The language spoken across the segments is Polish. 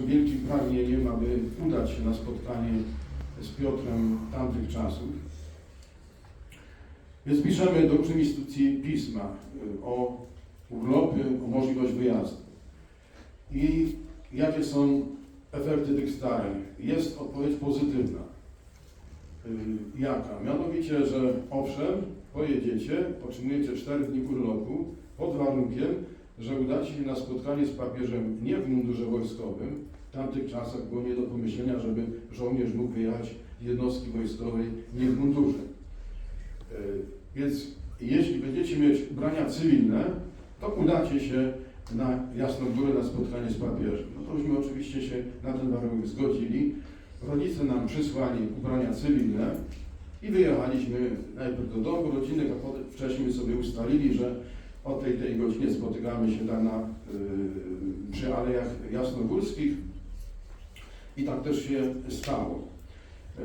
Wielkim pragnieniem, aby udać się na spotkanie z Piotrem tamtych czasów. Więc piszemy do różnych instytucji pisma y, o urlopy, o możliwość wyjazdu. I jakie są efekty tych starań? Jest odpowiedź pozytywna. Y, Jaka? Mianowicie, że owszem, pojedziecie, otrzymujecie 4 dni urlopu pod warunkiem, że udacie się na spotkanie z papieżem nie w mundurze wojskowym. W tamtych czasach było nie do pomyślenia, żeby żołnierz mógł wyjechać jednostki wojskowej nie w mundurze. E, Więc jeśli będziecie mieć ubrania cywilne, to udacie się na Jasną Górę na spotkanie z papieżem. No to myśmy oczywiście się na ten warunek zgodzili. Rodzice nam przysłali ubrania cywilne i wyjechaliśmy najpierw do domu rodzinnych, a potem wcześniej sobie ustalili, że o tej tej godzinie spotykamy się tam na, y, przy Alejach Jasnogórskich i tak też się stało. Y,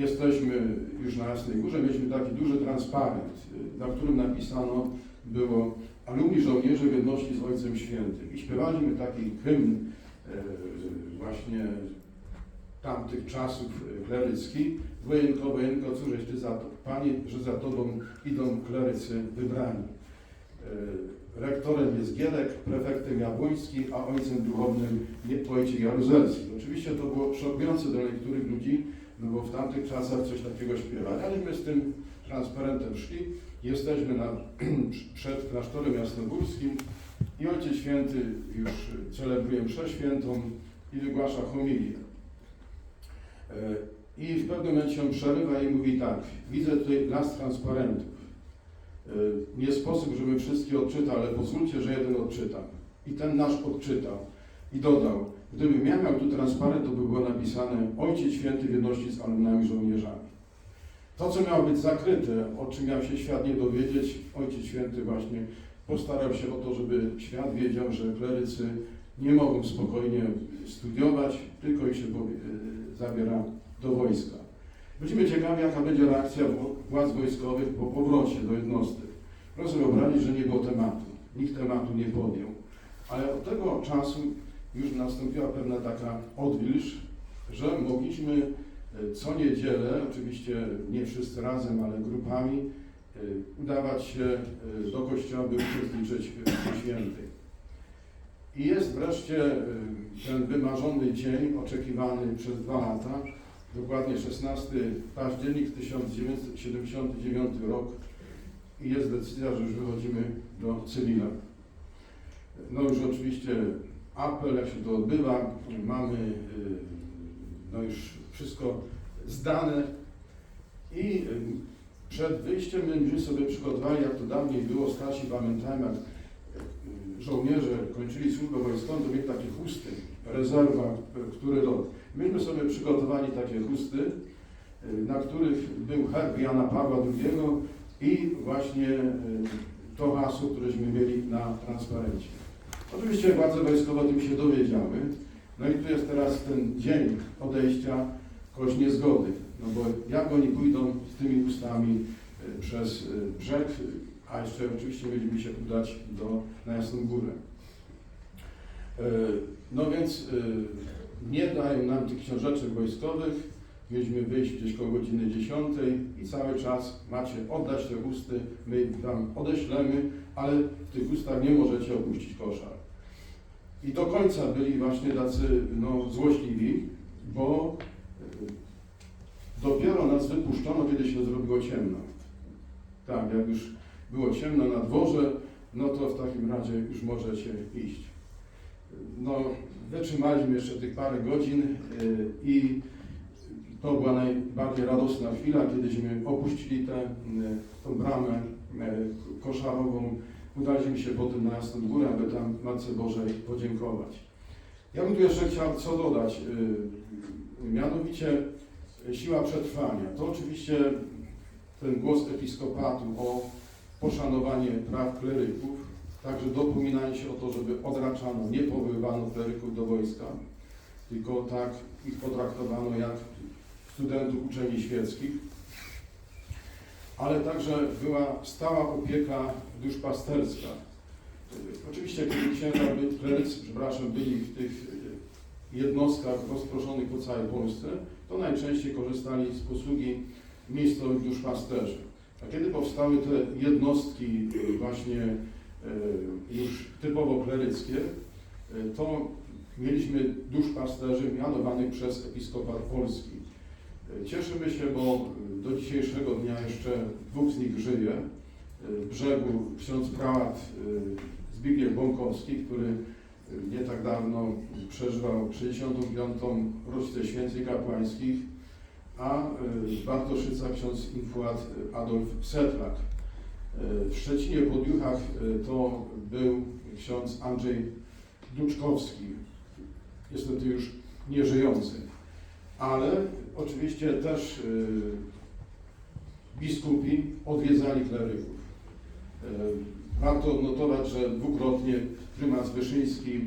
Jesteśmy już na Jasnej Górze, mieliśmy taki duży transparent, y, na którym napisano było alumni żołnierzy w jedności z Ojcem Świętym i śpiewaliśmy taki hymn właśnie tamtych czasów y, klerycki. Wojenko, wojenko, cóżeś Ty za to, Panie, że za Tobą idą klerycy wybrani. Y, Rektorem jest Gielek, prefektem Jabłoński, a ojcem duchownym Wojciech Jaruzelski. Oczywiście to było szokujące dla niektórych ludzi, no bo w tamtych czasach coś takiego śpiewali, ale my z tym transparentem szli. Jesteśmy na, przed klasztorem jasnogórskim i Ojciec Święty już celebruje mszę świętą i wygłasza homilię. E, I w pewnym momencie on przerywa i mówi tak, widzę tutaj las transparentów. E, Nie sposób, żebym wszystkie odczytał, ale pozwólcie, że jeden odczytam. I ten nasz odczytał. I dodał, gdybym ja miał tu transparent, to by było napisane Ojciec Święty w jedności z alumnami żołnierzami. To, co miało być zakryte, o czym miał się świat nie dowiedzieć, Ojciec Święty właśnie postarał się o to, żeby świat wiedział, że klerycy nie mogą spokojnie studiować, tylko ich się e, zabiera do wojska. Będziemy ciekawi, jaka będzie reakcja władz wojskowych po powrocie do jednostek. Proszę wyobrazić, że nie było tematu. Nikt tematu nie podjął. Ale od tego czasu już nastąpiła pewna taka odwilż, że mogliśmy e, co niedzielę, oczywiście nie wszyscy razem, ale grupami, e, udawać się e, do kościoła, by uczestniczyć w mszy świętej. I jest wreszcie ten wymarzony dzień, oczekiwany przez dwa lata, dokładnie 16 październik 1979 rok i jest decyzja, że już wychodzimy do cywila. No już oczywiście apel, jak się to odbywa, mamy y, no już wszystko zdane i y, przed wyjściem będziemy sobie przygotowali, jak to dawniej było, starsi pamiętają, jak y, żołnierze kończyli służbę wojskową, to mieli takie chusty, rezerwa, który rok. Myśmy sobie przygotowali takie chusty, y, na których był herb Jana Pawła II i właśnie y, to hasło, któreśmy mieli na transparencie. Oczywiście władze wojskowe o tym się dowiedziały. No i tu jest teraz ten dzień odejścia kość niezgody. No bo jak oni pójdą z tymi ustami y, przez brzeg, a jeszcze oczywiście mieliby się udać do, na Jasną Górę. No więc nie dają nam tych książeczek wojskowych. Mieliśmy wyjść gdzieś koło godziny 10 i cały czas macie oddać te usty, my wam odeślemy, ale w tych ustach nie możecie opuścić koszar. I do końca byli właśnie tacy no, złośliwi, bo y, dopiero nas wypuszczono, kiedy się zrobiło ciemno. Tak, jak już było ciemno na dworze, no to w takim razie już możecie iść. No, wytrzymaliśmy jeszcze tych parę godzin y, i to była najbardziej radosna chwila, kiedyśmy opuścili tę y, tą bramę y, koszarową, udaliśmy się potem na Jasną Górę, aby tam Matce Bożej podziękować. Ja bym tu jeszcze chciał co dodać, mianowicie siła przetrwania. To oczywiście ten głos episkopatu o poszanowanie praw kleryków, także dopominanie się o to, żeby odraczano, nie powoływano kleryków do wojska, tylko tak ich potraktowano jak studentów uczelni świeckich. Ale także była stała opieka duszpasterska. Oczywiście kiedy księża, klerycy, przepraszam, byli w tych jednostkach rozproszonych po całej Polsce, to najczęściej korzystali z posługi miejscowych duszpasterzy. A kiedy powstały te jednostki właśnie już typowo kleryckie, y, to mieliśmy duszpasterzy mianowanych przez Episkopat Polski. Y, Cieszymy się, bo y, do dzisiejszego dnia jeszcze dwóch z nich żyje. Y, brzegu ksiądz prałat y, Zbigniew Bąkowski, który y, nie tak dawno przeżywał 65. rocznicę święceń kapłańskich, a y, w Bartoszycach ksiądz infuat Adolf Setlak. W Szczecinie pod Juchach y, to był ksiądz Andrzej Duczkowski, niestety już nieżyjący, ale oczywiście też y, biskupi odwiedzali kleryków. Y, Warto odnotować, że dwukrotnie prymas Wyszyński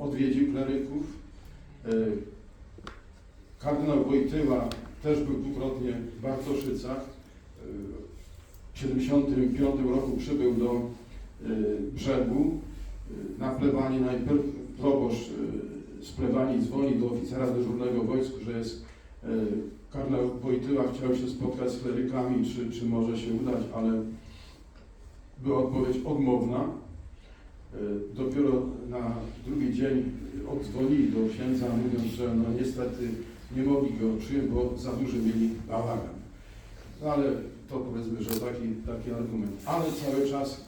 odwiedził kleryków. Kardynał Wojtyła też był dwukrotnie w Bartoszycach. W 1975 roku przybył do y, brzegu. Y, Na plebanii najpierw proboszcz y, z plebanii dzwoni do oficera dyżurnego wojsku, że jest kardynał Wojtyła chciał się spotkać z klerykami, czy, czy może się udać, ale była odpowiedź odmowna. Dopiero na drugi dzień oddzwonili do księdza, mówiąc, że no niestety nie mogli go przyjąć, bo za duży mieli bałagan. No ale to powiedzmy, że taki, taki argument. Ale cały czas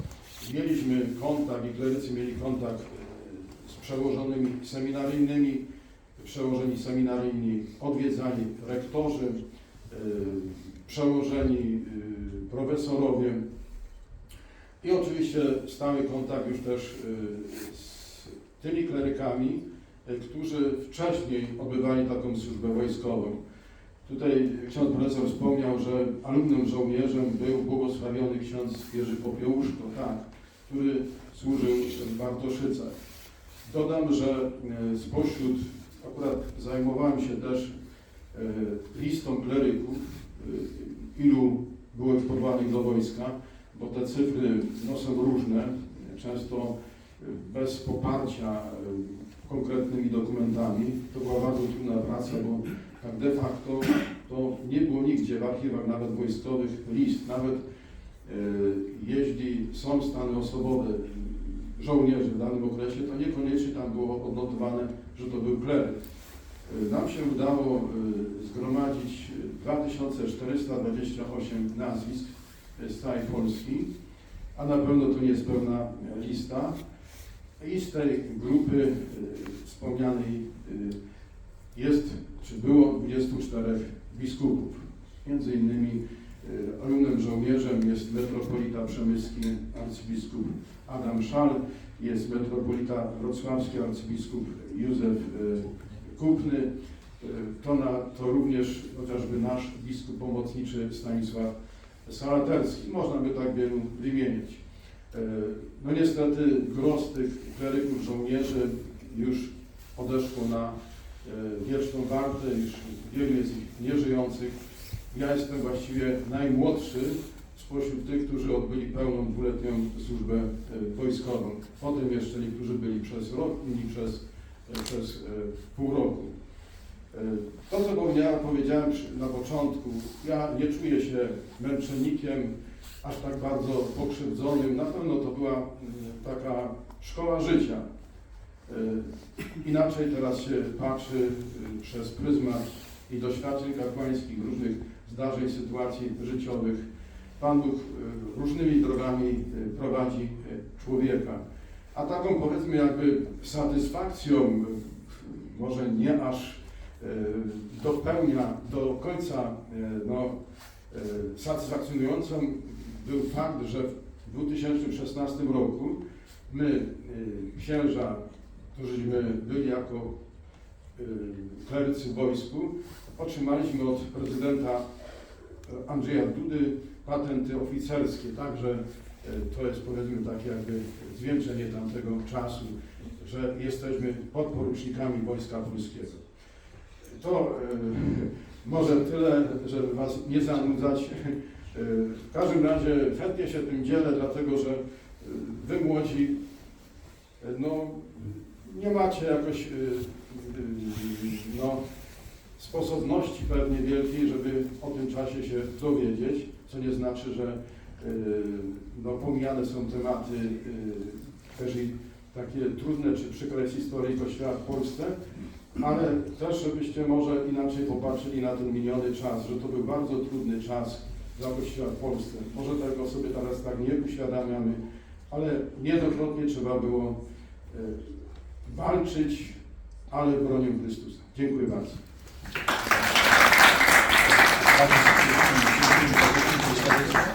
mieliśmy kontakt i klerycy mieli kontakt y, z przełożonymi seminaryjnymi, przełożeni seminaryjni odwiedzali rektorzy, y, przełożeni y, profesorowie i oczywiście stały kontakt już też z tymi klerykami, którzy wcześniej odbywali taką służbę wojskową. Tutaj ksiądz profesor wspomniał, że alumnem żołnierzem był błogosławiony ksiądz Jerzy Popiełuszko, tak, który służył w Bartoszycach. Dodam, że y, spośród, akurat zajmowałem się też y, listą kleryków, y, ilu było powołanych do wojska, bo te cyfry no, są różne, często bez poparcia konkretnymi dokumentami. To była bardzo trudna praca, bo de facto to nie było nigdzie w archiwach nawet wojskowych list, nawet y, jeśli są stany osobowe żołnierzy w danym okresie, to niekoniecznie tam było odnotowane, że to był kleryk. Y, Nam się udało y, zgromadzić 2428 nazwisk z całej Polski, a na pewno to nie jest pełna e, lista. I z tej grupy wspomnianej jest, czy było 24 biskupów. Między innymi alumnem żołnierzem jest metropolita przemyski arcybiskup Adam Szal, jest metropolita wrocławski arcybiskup Józef y, Kupny, y, to, na, to również chociażby nasz biskup pomocniczy Stanisław Salaterski. Można by tak wielu wymienić. E, No niestety gros tych kleryków żołnierzy już odeszło na e, wieczną wartę, już wielu jest ich nieżyjących. Ja jestem właściwie najmłodszy spośród tych, którzy odbyli pełną dwuletnią służbę e, wojskową. Potem jeszcze niektórzy byli przez rok, inni przez, e, przez e, pół roku. E, To, co powiedziałem, powiedziałem na początku, ja nie czuję się męczennikiem, aż tak bardzo pokrzywdzonym. Na pewno to była mm, taka szkoła życia. E, Inaczej teraz się patrzy y, przez pryzmat i doświadczeń kapłańskich, różnych zdarzeń, sytuacji życiowych. Pan Bóg y, różnymi drogami y, prowadzi y, człowieka. A taką powiedzmy jakby satysfakcją, y, może nie aż y, dopełnia do końca y, no, y, satysfakcjonującą był fakt, że w 2016 roku my, y, księża, którzyśmy byli jako y, klerycy w wojsku, otrzymaliśmy od prezydenta y, Andrzeja Dudy patenty oficerskie, także y, to jest powiedzmy takie jakby zwieńczenie tamtego czasu, że jesteśmy podporucznikami Wojska Polskiego. To y, może tyle, żeby Was nie zanudzać. W każdym razie chętnie się tym dzielę, dlatego że Wy młodzi no, nie macie jakoś y, no, sposobności pewnie wielkiej, żeby o tym czasie się dowiedzieć, co nie znaczy, że no, pomijane są tematy też i takie trudne czy przykre z historii Kościoła w Polsce, ale też żebyście może inaczej popatrzyli na ten miniony czas, że to był bardzo trudny czas dla Kościoła w Polsce. Może tego sobie teraz tak nie uświadamiamy, ale niejednokrotnie trzeba było walczyć, ale bronią Chrystusa. Dziękuję bardzo. To świadectwo.